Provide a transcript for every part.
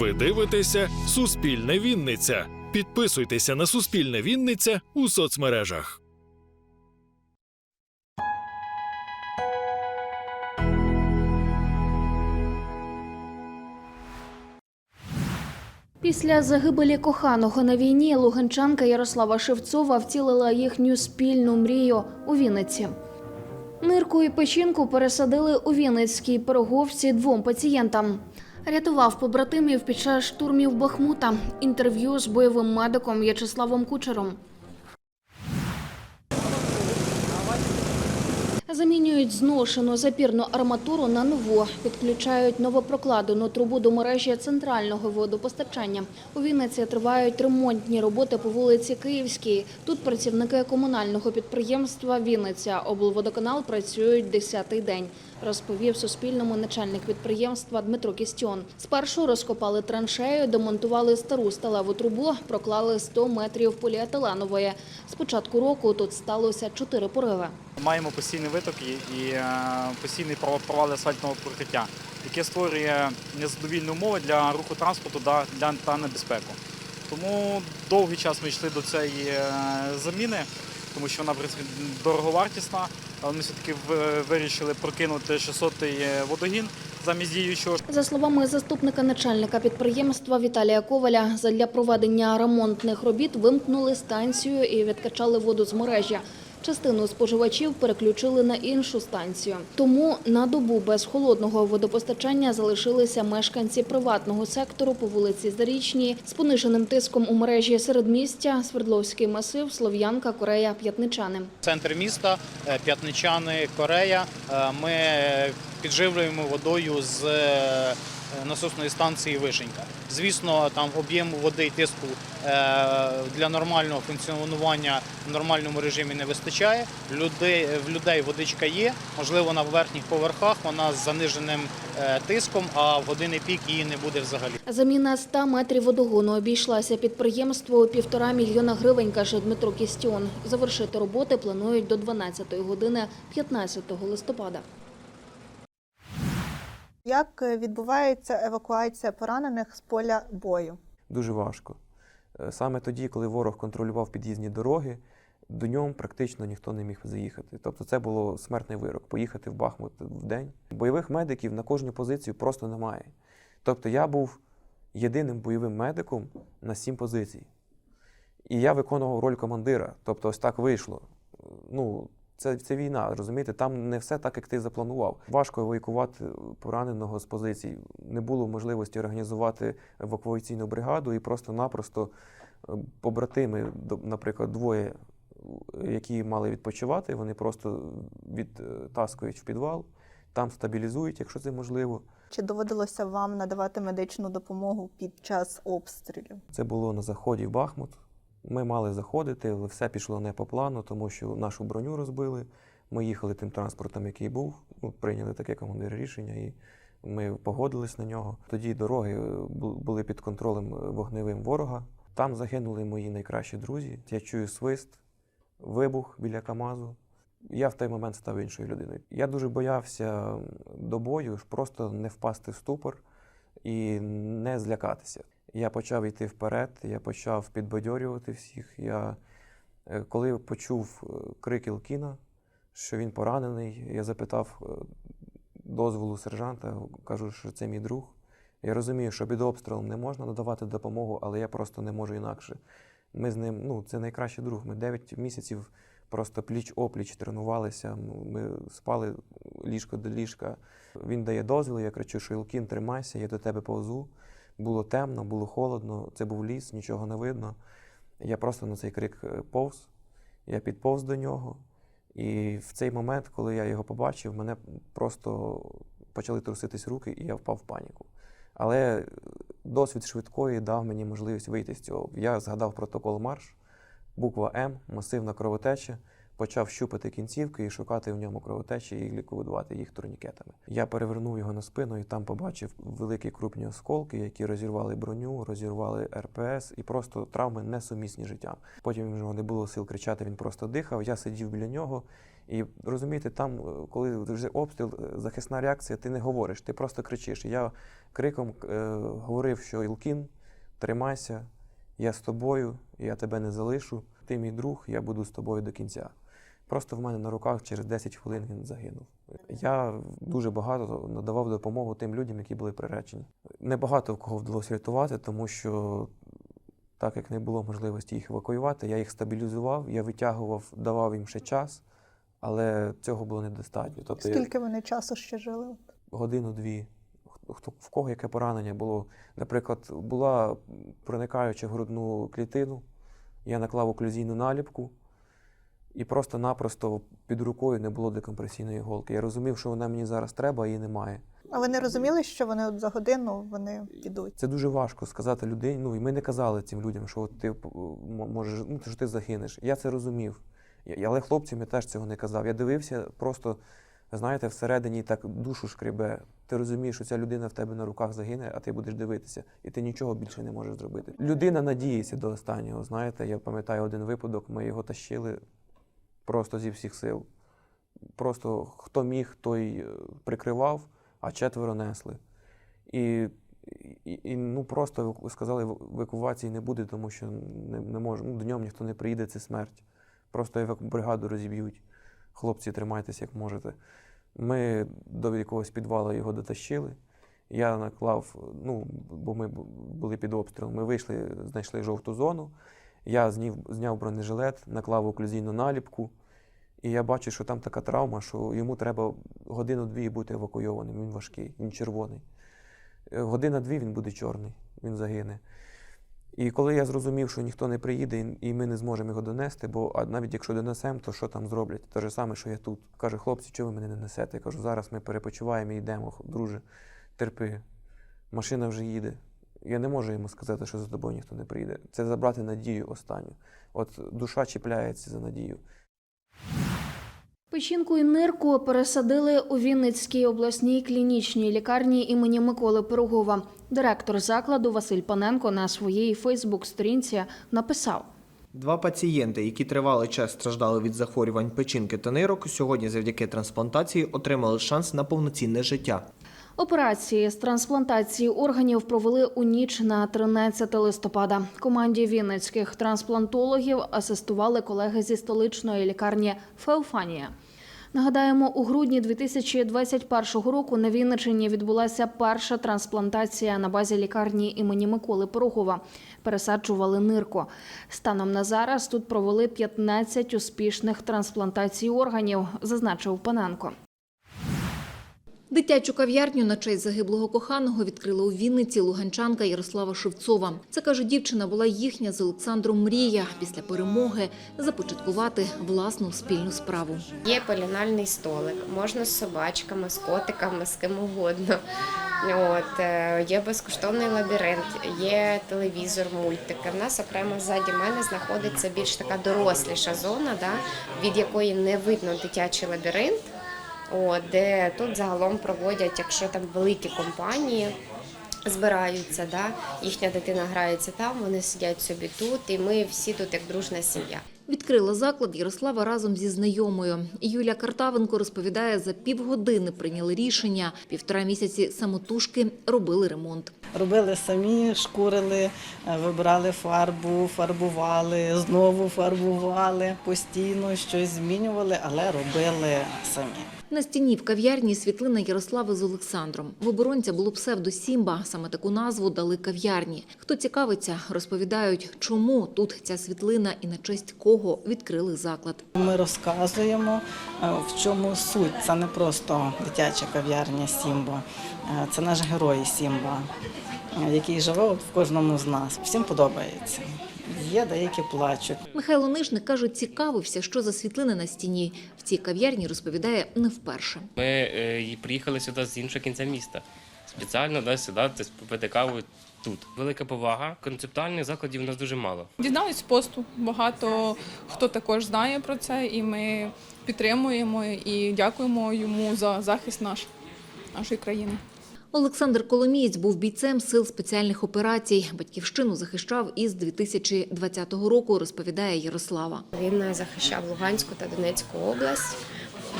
Ви дивитеся Суспільне Вінниця. Підписуйтеся на Суспільне Вінниця у соцмережах. Після загибелі коханого на війні луганчанка Ярослава Шевцова втілила їхню спільну мрію у Вінниці. Нирку і печінку пересадили у Вінницькій пироговці двом пацієнтам. Рятував побратимів під час штурмів Бахмута. Інтерв'ю з бойовим медиком В'ячеславом Кучером. Замінюють зношену запірну арматуру на нову, підключають новопрокладену трубу до мережі центрального водопостачання. У Вінниці тривають ремонтні роботи по вулиці Київській. Тут працівники комунального підприємства Вінниця облводоканал працюють 10-й день. Розповів Суспільному начальник підприємства Дмитро Кістіон. Спершу розкопали траншею, демонтували стару сталеву трубу, проклали 100 метрів поліетиленової. З початку року тут сталося чотири пориви. Маємо постійний виток і, е, постійний пров- провал асфальтного покриття, яке створює незадовільні умови для руху транспорту та небезпеку. Тому довгий час ми йшли до цієї е, заміни, тому що вона в дороговартісна, але ми все-таки вирішили прокинути 600-й водогін замість діючого. За словами заступника начальника підприємства Віталія Коваля, задля проведення ремонтних робіт вимкнули станцію і відкачали воду з мережі. Частину споживачів переключили на іншу станцію. Тому на добу без холодного водопостачання залишилися мешканці приватного сектору по вулиці Зарічній з пониженим тиском у мережі середмістя, Свердловський масив, Слов'янка, Корея, П'ятничани. Центр міста, е, п'ятничани, Корея. Е, Ми підживлюємо водою з е, насосної станції Вишенька. Звісно, там об'єму води і тиску е, для нормального функціонування в нормальному режимі не вистачає. Людей, в людей водичка є, можливо, на верхніх поверхах вона з заниженим е, тиском, а в години пік її не буде взагалі. Заміна 100 метрів водогону обійшлася підприємству півтора мільйона гривень, каже Дмитро Кістіон. Завершити роботи планують до 12 години 15 листопада. Як е, відбувається евакуація поранених з поля бою? дуже важко. Е, Саме тоді, коли ворог контролював під'їзні дороги, до нього практично ніхто не міг заїхати. Тобто це було смертний вирок поїхати в Бахмут в день. Бойових медиків на кожну позицію просто немає. Тобто я був єдиним бойовим медиком на сім позицій. І я виконував роль командира. Тобто, ось так вийшло. Ну, це, це війна, розумієте? Там не все так, як ти запланував. Важко евакувати пораненого з позицій. Не було можливості організувати евакуаційну бригаду і просто-напросто е, побратими, наприклад, двоє, які мали відпочивати, вони просто відтаскують в підвал, там стабілізують, якщо це можливо. Чи доводилося вам надавати медичну допомогу під час обстрілів? Це було на заході в Бахмут. Ми мали заходити, але все пішло не по плану, тому що нашу броню розбили. Ми їхали тим транспортом, який був. Ну, прийняли таке командир рішення, і ми погодились на нього. Тоді дороги е, були під контролем е, вогневим ворога. Там загинули мої найкращі друзі. Я чую свист, вибух біля Камазу. Я в той момент став іншою людиною. Я дуже боявся до бою, просто не впасти в ступор і не злякатися. Я почав йти вперед, я почав підбадьорювати всіх. Я, е, коли почув е, крик Ілкіна, що він поранений, я запитав е, дозволу сержанта, кажу, що це мій друг. Я розумію, що під обстрілом не можна надавати допомогу, але я просто не можу інакше. Ми з ним, ну, це найкращий друг. Ми 9 місяців просто пліч-опліч тренувалися. ну, Ми спали ліжко до ліжка. Він дає дозвіл, я кричу, що Ілкін, тримайся, я до тебе повзу. Було темно, було холодно, це був ліс, нічого не видно. Я просто на цей крик е, повз, я підповз до нього. І в цей момент, коли я його побачив, мене просто почали труситись руки, і я впав в паніку. Але досвід швидкої дав мені можливість вийти з цього. Я згадав протокол марш, буква М, масивна кровотеча, почав щупати кінцівки і шукати в ньому кровотечі і ліквідувати їх турнікетами. Я перевернув його на спину і там побачив великі крупні осколки, які розірвали броню, розірвали РПС і просто травми несумісні життям. Потім вже не було сил кричати, він просто дихав. Я сидів біля нього, І розумієте, там, е, коли вже обстріл, е, захисна реакція, ти не говориш, ти просто кричиш. Я криком е, говорив, що Ілкін, тримайся, я з тобою, я тебе не залишу. Ти мій друг, я буду з тобою до кінця. Просто в мене на руках через 10 хвилин він загинув. Я дуже багато надавав допомогу тим людям, які були приречені. Небагато в кого вдалося рятувати, тому що так як не було можливості їх евакуювати, я їх стабілізував, я витягував, давав їм ще час, але цього було недостатньо. Тобто Скільки вони часу ще жили? годину-дві. Хто в кого яке поранення було? Наприклад, була проникаюча в грудну клітину, я наклав оклюзійну наліпку, і просто-напросто під рукою не було декомпресійної іголки. Я розумів, що вона мені зараз треба, а її немає. А ви не розуміли, що вони от за годину вони підуть? Це дуже важко сказати людині. Ну і ми не казали цим людям, що от ти можеш, ну що ти загинеш. Я це розумів. Я- Але хлопцям я теж цього не казав. Я дивився просто, знаєте, всередині так душу шкребе. Ти розумієш, що ця людина в тебе на руках загине, а ти будеш дивитися, і ти нічого більше не можеш зробити. Людина надіється до останнього. Знаєте, я пам'ятаю один випадок, ми його тащили просто зі всіх сил. Просто хто міг, той е, прикривав, а четверо несли. І, і, і ну, просто сказали, «Еваку- евакуації не буде, тому що не, не може. Ну, днем ніхто не приїде, це смерть. Просто бригаду розіб'ють. Хлопці, тримайтеся, як можете. Ми до якогось підвалу його дотащили. Я наклав, ну, бо ми були під обстрілом. Ми вийшли, знайшли жовту зону. Я зняв бронежилет, наклав оклюзійну наліпку. І я бачу, що там така травма, що йому треба годину-дві бути евакуйованим. Він важкий, він червоний. Е, Година-дві він буде чорний, він загине. І коли я зрозумів, що ніхто не приїде і- ми не зможемо його донести, бо навіть якщо донесемо, то що там зроблять? Те ж саме, що я тут. Каже, хлопці, чого ви мене не несете? Я кажу, зараз ми перепочиваємо і йдемо, друже, терпи. Машина вже їде. Я не можу йому сказати, що за тобою ніхто не приїде. Це забрати надію останню. От душа чіпляється за надію. Печінку і нирку пересадили у Вінницькій обласній клінічній лікарні імені Миколи Пирогова. Директор закладу Василь Паненко на своїй Фейсбук-сторінці написав. Два пацієнти, які тривалий час страждали від захворювань печінки та нирок, сьогодні завдяки трансплантації отримали шанс на повноцінне життя. Операції з трансплантації органів провели у ніч на 13 листопада. Команді вінницьких трансплантологів асистували колеги зі столичної лікарні Феофанія. Нагадаємо, у грудні 2021 року на Вінниччині відбулася перша трансплантація на базі лікарні імені Миколи Порохова. Пересаджували нирку. Станом на зараз тут провели 15 успішних трансплантацій органів, зазначив Паненко. Дитячу кав'ярню на честь загиблого коханого відкрила у Вінниці луганчанка Ярослава Шевцова. Це каже, дівчина була їхня з Олександром мрія після перемоги започаткувати власну спільну справу. Є полінальний столик, можна з собачками, з котиками, з ким угодно. От, е, є безкоштовний лабіринт, є телевізор, мультики. В нас окремо ззаді мене знаходиться більш така доросліша зона, да, від якої не видно дитячий лабіринт. От, де тут загалом проводять, якщо там великі компанії збираються, да, їхня дитина грається там, вони сидять собі тут, і ми всі тут як дружна сім'я. Відкрила заклад Ярослава разом зі знайомою. Юлія Картавенко розповідає, за півгодини прийняли рішення. Півтора місяці самотужки робили ремонт. Робили самі, шкурили, е, вибирали фарбу, фарбували, знову фарбували, постійно щось змінювали, але робили самі. На стіні в кав'ярні світлина Ярослави з Олександром. В оборонця було псевдо Сімба. Саме таку назву дали кав'ярні. Хто цікавиться, розповідають, чому тут ця світлина і на честь кого відкрили заклад. Ми розказуємо, е, в чому суть. Це не просто дитяча кав'ярня Сімба, е, це наш герой Сімба, е, який живе в кожному з нас. Всім подобається. Є деякі плачуть. Михайло Нишник каже, цікавився, що за світлини на стіні. В цій кав'ярні розповідає не вперше. Ми е, приїхали сюди з іншого кінця міста. Спеціально да, сюди попити каву тут. Велика повага. Концептуальних закладів у нас дуже мало. Дізнались посту. Багато хто також знає про це, і ми підтримуємо і дякуємо йому за захист наш, нашої країни. Олександр Коломієць був бійцем сил спеціальних операцій. Батьківщину захищав із 2020 року, розповідає Ярослава. Він захищав Луганську та Донецьку область.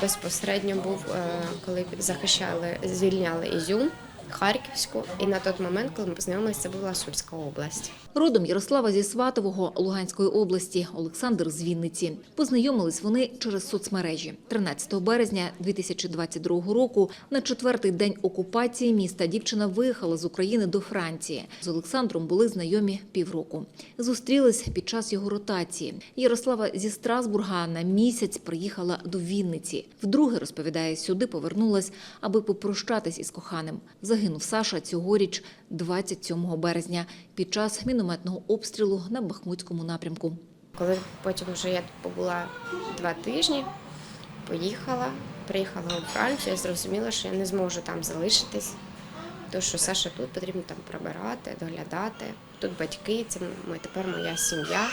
Безпосередньо був, е, коли захищали, звільняли Ізюм, Харківську. І на той момент, коли ми познайомилися, це була Сульська область. Родом Ярослава зі Сватового Луганської області, Олександр з Вінниці. Познайомились вони через соцмережі. 13 березня 2022 року, на четвертий день окупації міста, дівчина виїхала з України до Франції. З Олександром були знайомі півроку. Зустрілись під час його ротації. Ярослава зі Страсбурга на місяць приїхала до Вінниці. Вдруге, розповідає, сюди повернулась, аби попрощатись із коханим. Загинув Саша цьогоріч 27 березня під час мінометного обстрілу на Бахмутському напрямку. Коли потім вже я побула два тижні, поїхала, приїхала у Францію, я зрозуміла, що я не зможу там залишитись. Тому що Саша тут потрібно там прибирати, доглядати. Тут батьки, це ми тепер моя сім'я.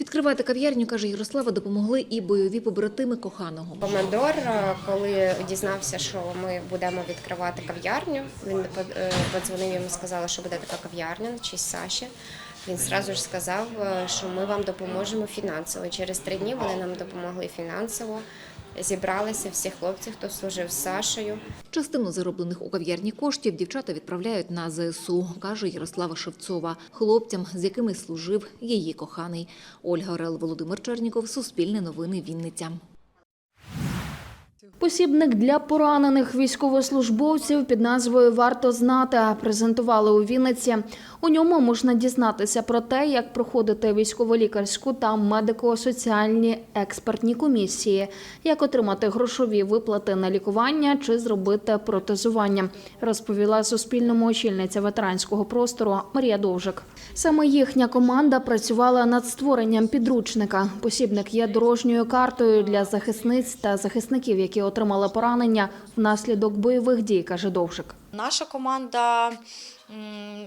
Відкривати кав'ярню, каже Ярослава, допомогли і бойові побратими коханого. Командор, е, коли дізнався, що ми будемо відкривати кав'ярню, він е, подзвонив йому, сказали, що буде така кав'ярня на честь Саші. Він одразу ж сказав, е, що ми вам допоможемо фінансово. Через три дні вони нам допомогли фінансово. Зібралися всі хлопці, хто служив з Сашею. Частину зароблених у кав'ярні коштів дівчата відправляють на ЗСУ, каже Ярослава Шевцова, хлопцям, з якими служив її коханий. Ольга Орел, Володимир Черніков, Суспільне новини, Вінниця. Посібник для поранених військовослужбовців під назвою Варто знати презентували у Вінниці. У ньому можна дізнатися про те, як проходити військово-лікарську та медико-соціальні експертні комісії, як отримати грошові виплати на лікування чи зробити протезування, розповіла Суспільному очільниця ветеранського простору Марія Довжик. Саме їхня команда працювала над створенням підручника. Посібник є дорожньою картою для захисниць та захисників, які отримали поранення внаслідок бойових дій, каже Довжик. Наша команда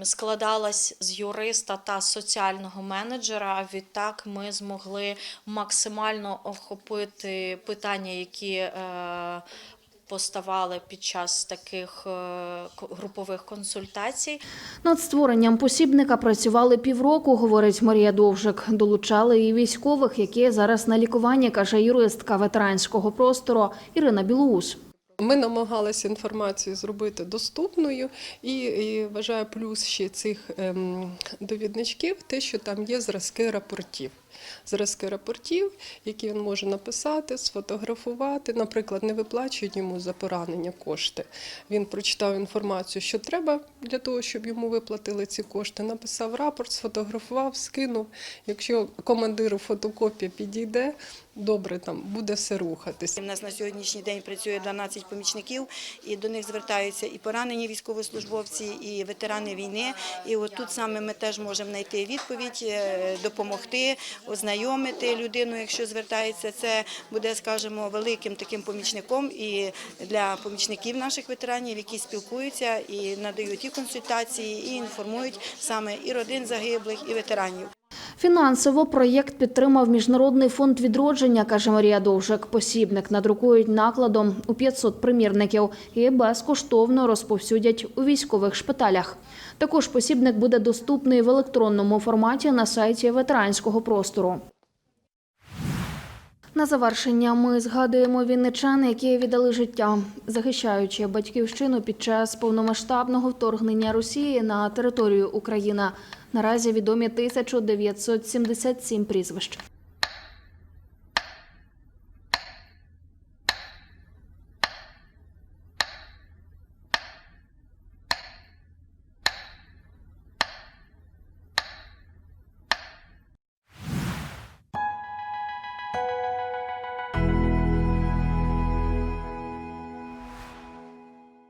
складалась з юриста та соціального менеджера. Відтак ми змогли максимально охопити питання, які е, поставали під час таких е, групових консультацій. Над створенням посібника працювали півроку, говорить Марія Довжик. Долучали і військових, які зараз на лікуванні, каже юристка ветеранського простору Ірина Білоус. Ми намагалися інформацію зробити доступною, і, і вважаю плюс ще цих ем, довідничків, те, що там є зразки рапортів. Зразки рапортів, які він може написати, сфотографувати. Наприклад, не виплачують йому за поранення кошти. Він прочитав інформацію, що треба для того, щоб йому виплатили ці кошти. Написав рапорт, сфотографував, скинув. Якщо командиру фотокопія підійде, добре, там буде все рухатись. У нас на сьогоднішній день працює 12 помічників, і до них звертаються і поранені військовослужбовці, і ветерани війни. І от тут саме ми теж можемо знайти відповідь, е, допомогти, ознайомити людину, якщо звертається. Це буде, скажімо, великим таким помічником і для помічників наших ветеранів, які спілкуються і надають і консультації, і інформують саме і родин загиблих, і ветеранів. Фінансово проєкт підтримав Міжнародний фонд відродження, каже Марія Довжик. Посібник надрукують накладом у 500 примірників і безкоштовно розповсюдять у військових шпиталях. Також посібник буде доступний в електронному форматі на сайті ветеранського простору. На завершення ми згадуємо вінничан, які віддали життя, захищаючи батьківщину під час повномасштабного вторгнення Росії на територію України. Наразі відомі 1977 прізвищ.